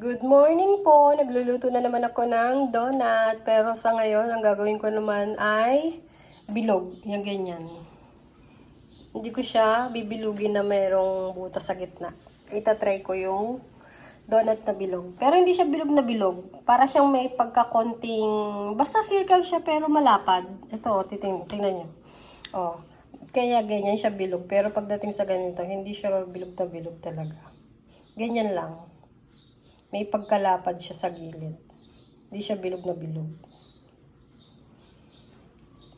Good morning po! Nagluluto na naman ako ng donut. Pero sa ngayon, ang gagawin ko naman ay bilog. Yung ganyan. Hindi ko siya bibilugin na mayroong butas sa gitna. Itatry ko yung donut na bilog. Pero hindi siya bilog na bilog. Para siyang may pagkakonting... Basta circle siya pero malapad. Ito, titing, tingnan nyo. Oh, kaya ganyan siya bilog. Pero pagdating sa ganito, hindi siya bilog na bilog talaga. Ganyan lang. May pagkalapad siya sa gilid. Hindi siya bilog na bilog.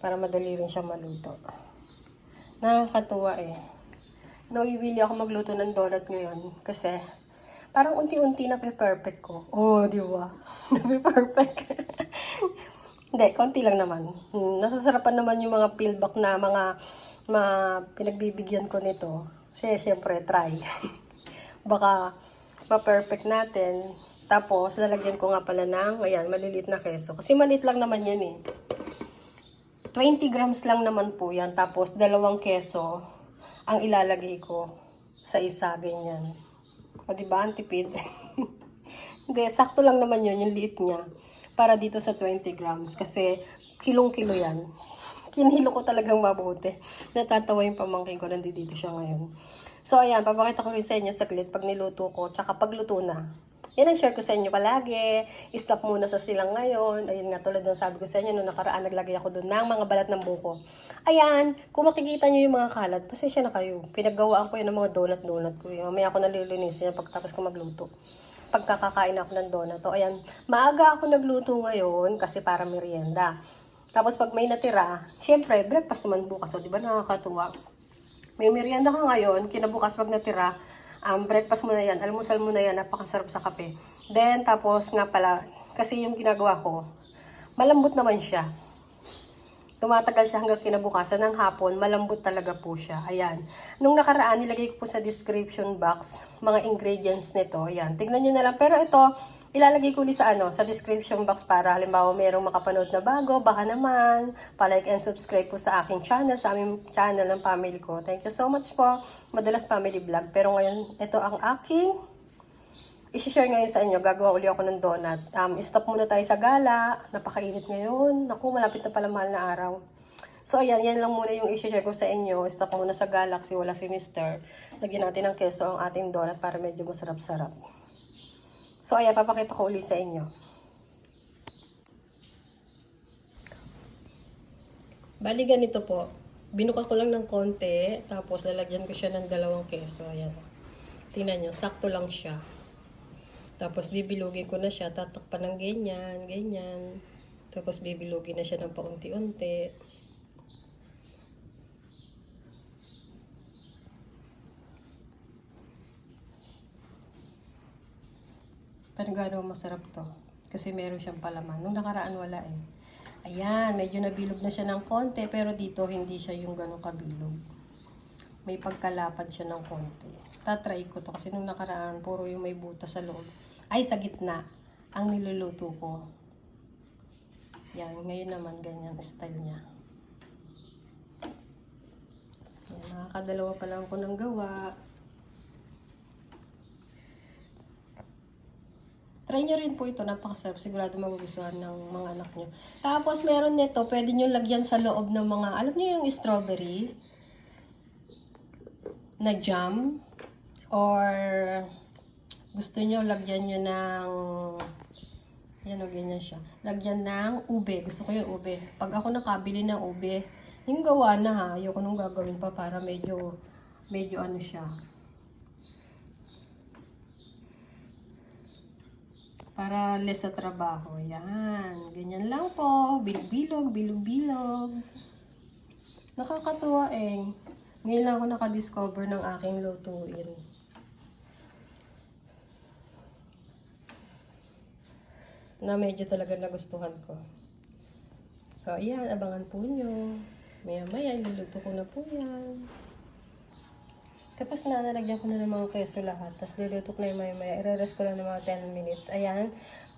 Para madali rin siya maluto. Nakakatuwa eh. Nawiwili ako magluto ng donut ngayon. Kasi, parang unti-unti na perfect ko. Oh, di ba? Na-perfect. Hindi, konti lang naman. Hmm, nasasarapan naman yung mga feedback na mga, mga pinagbibigyan ko nito. Kasi, siyempre, try. Baka, ma-perfect natin. Tapos, lalagyan ko nga pala ng, ayan, malilit na keso. Kasi maliit lang naman yan eh. 20 grams lang naman po yan. Tapos, dalawang keso ang ilalagay ko sa isa, ganyan. O, diba? Ang tipid. Hindi, sakto lang naman yun, yung liit niya. Para dito sa 20 grams. Kasi, kilong-kilo yan. Kinilo ko talagang mabuti. Natatawa yung pamangkin ko, nandito siya ngayon. So, ayan, papakita ko rin sa inyo saglit pag niluto ko, tsaka pagluto na. Yan ang share ko sa inyo palagi. Stop muna sa silang ngayon. Ayun nga, tulad ng sabi ko sa inyo, nung nakaraan naglagay ako doon ng mga balat ng buko. Ayan, kung makikita nyo yung mga kalat, pasensya na kayo. Pinaggawaan ko yun ng mga donut-donut ko. Mamaya ako nalilinisin yan pagtapos ko magluto. Pagkakakain ako ng donut. O, ayan, maaga ako nagluto ngayon kasi para merienda. Tapos pag may natira, syempre, breakfast naman bukas. O, di ba nakakatuwa? May merienda ka ngayon, kinabukas pag natira, um, breakfast mo na yan, almusal mo na yan, napakasarap sa kape. Then, tapos nga pala, kasi yung ginagawa ko, malambot naman siya. Tumatagal siya hanggang kinabukasan ng hapon, malambot talaga po siya. Ayan. Nung nakaraan, nilagay ko po sa description box, mga ingredients nito. Ayan. Tignan nyo na lang. Pero ito, ilalagay ko ulit sa ano, sa description box para halimbawa mayroong makapanood na bago, baka naman, palike and subscribe po sa aking channel, sa aming channel ng family ko. Thank you so much po. Madalas family vlog. Pero ngayon, ito ang aking i-share ngayon sa inyo. Gagawa uli ako ng donut. Um, stop muna tayo sa gala. Napakainit ngayon. Naku, malapit na pala mahal na araw. So, ayan, yan lang muna yung i-share ko sa inyo. Stop muna sa Galaxy, wala si Mister. Lagyan natin ng keso ang ating donut para medyo masarap-sarap. So, ayan, papakita ko uli sa inyo. Bali, ganito po. Binuka ko lang ng konti, tapos lalagyan ko siya ng dalawang keso. Ayan. Tingnan nyo, sakto lang siya. Tapos bibilugin ko na siya, tatakpan ng ganyan, ganyan. Tapos bibilugin na siya ng paunti-unti. Panigado masarap to. Kasi meron siyang palaman. Nung nakaraan wala eh. Ayan, medyo nabilog na siya ng konti, pero dito hindi siya yung ganong kabilog. May pagkalapad siya ng konti. Tatry ko to kasi nung nakaraan, puro yung may butas sa loob. Ay, sa gitna. Ang niluluto ko. Yan, ngayon naman ganyan style niya. Yan, nakakadalawa pa lang ko ng gawa. Try nyo rin po ito, napakasarap. Sigurado magugustuhan ng mga anak nyo. Tapos meron nito, pwede nyo lagyan sa loob ng mga, alam nyo yung strawberry na jam or gusto nyo lagyan nyo ng yan o ganyan siya. Lagyan ng ube. Gusto ko yung ube. Pag ako nakabili ng ube, yung gawa na ha. Ayoko nung gagawin pa para medyo medyo ano siya. Para less sa trabaho. Yan. Ganyan lang po. Bilog-bilog, bilog-bilog. Nakakatuwa eh. Ngayon lang ako nakadiscover ng aking lutuin. Na medyo talaga nagustuhan ko. So, ayan. Abangan po nyo. Maya-maya, iluluto ko na po yan. Tapos na, nalagyan ko na ng mga keso lahat. Tapos luluto na yung maya-maya. I-rest ko lang ng mga 10 minutes. Ayan.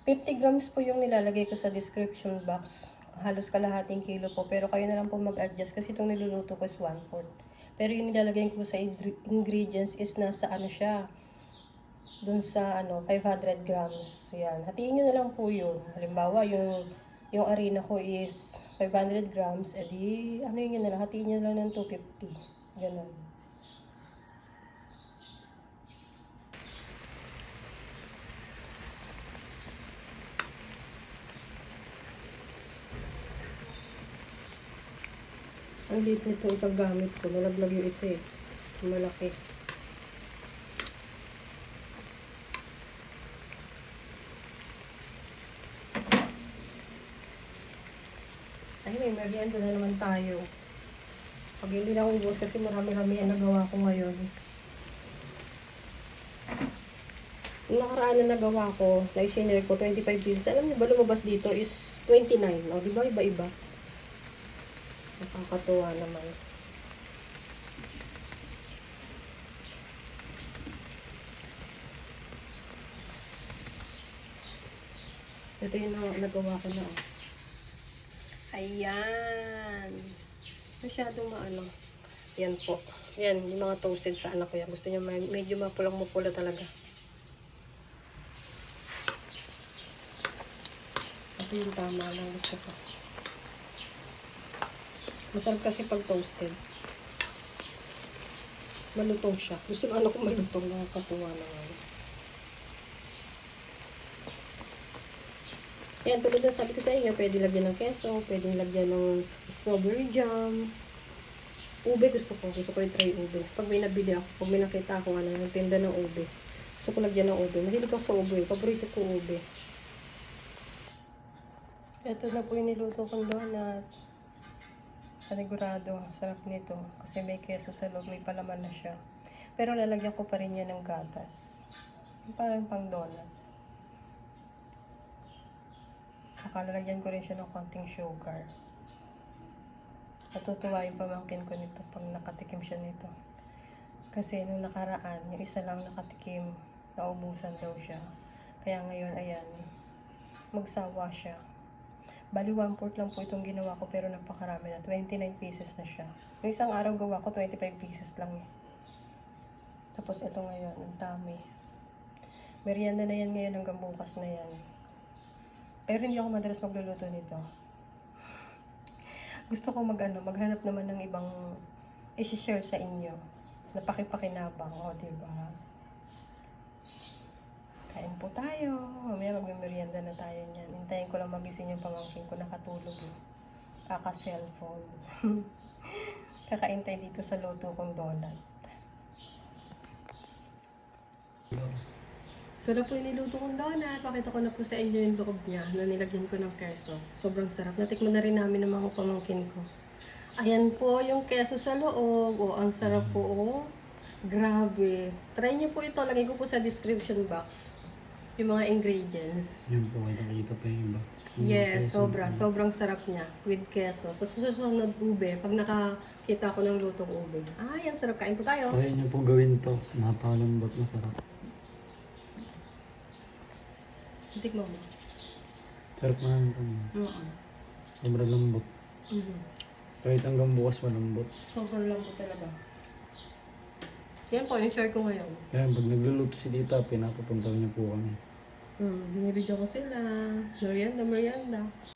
50 grams po yung nilalagay ko sa description box. Halos kalahating kilo po. Pero kayo na lang po mag-adjust kasi itong niluluto ko is 1 4. Pero yung nilalagay ko sa ingre- ingredients is nasa ano siya. dun sa ano 500 grams. Yan. Hatiin nyo na lang po yun. Halimbawa, yung yung arena ko is 500 grams, edi ano yun na lang, hatiin nyo na lang ng 250. Ganun. Ang liit nito isang gamit ko. Nalaglag yung isa eh. Malaki. Ay, may merienda na naman tayo. Pag hindi na ubos kasi marami-rami ang nagawa ko ngayon. Yung nakaraan na nagawa ko, na isinare ko, 25 pieces. Alam niyo ba, lumabas dito is 29. O, di ba? Iba-iba. Nakakatuwa naman. Ito yung na- nagawa ko na. oh. Ayan. Masyadong maano. Yan po. Yan, yung mga toasted sa anak ko yan. Gusto niya may- medyo mapulang mapula talaga. Ito yung tama lang gusto ko. Masarap kasi pag toasted. Malutong siya. Gusto ng anak ko malutong. Nakakatuwa naman. Yan, tulad na sabi ko sa inyo, pwede lagyan ng keso, pwede lagyan ng strawberry jam. Ube gusto ko. Gusto ko i-try ube. Pag may nabili ako, pag may nakita ako ano, ng tinda ng ube. Gusto ko lagyan ng ube. Mahilig ako sa ube. Paborito ko ube. Ito na po yung niluto kong donut. Panigurado, ang sarap nito. Kasi may keso sa loob, may palaman na siya. Pero lalagyan ko pa rin yan ng gatas. Parang pang donut. Saka lalagyan ko rin siya ng konting sugar. Natutuwa yung pamangkin ko nito pag nakatikim siya nito. Kasi nung nakaraan, yung isa lang nakatikim, naubusan daw siya. Kaya ngayon, ayan, magsawa siya. Bali, one fourth lang po itong ginawa ko pero napakarami na. 29 pieces na siya. Yung isang araw gawa ko, 25 pieces lang eh. Tapos ito ngayon, ang dami. Merienda na yan ngayon hanggang bukas na yan. Pero hindi ako madalas magluluto nito. Gusto ko mag, ano, maghanap naman ng ibang isi-share sa inyo. Napakipakinabang, o, diba? Kain po tayo. Mamaya magme-merienda na tayo niyan. Hintayin ko lang magising yung pamangkin ko nakatulog eh. Kaka-cellphone. Kakain tayo dito sa luto kong donut. Ito na po yung niluto kong donut. Pakita ko na po sa inyo yung loob niya na nilagyan ko ng keso. Sobrang sarap. Natikman na rin namin ng mga pamangkin ko. Ayan po yung keso sa loob. O, ang sarap po. Oh. Grabe. Try niyo po ito. Lagay ko po sa description box. Yung mga ingredients. Yun po, kita kita pa yung iba. Yung Yes, keso sobra. po. Sobrang sarap niya with keso. Sa susunod ube, pag nakakita ko ng lutong ube. Ah, yan sarap. Kain po tayo. Kaya niyo po gawin to. Napakalambot, masarap. Tikman mo. Sarap na lang po. Mm-mm. Sobrang lambot. Mhm. Kahit hanggang bukas malambot. Sobrang lambot talaga. Yan po, yung share ko ngayon. Kaya pag nagluluto si Tita, pinapapunta niyo po kami. Hmm, binibidyo ko sila. Merienda, merienda.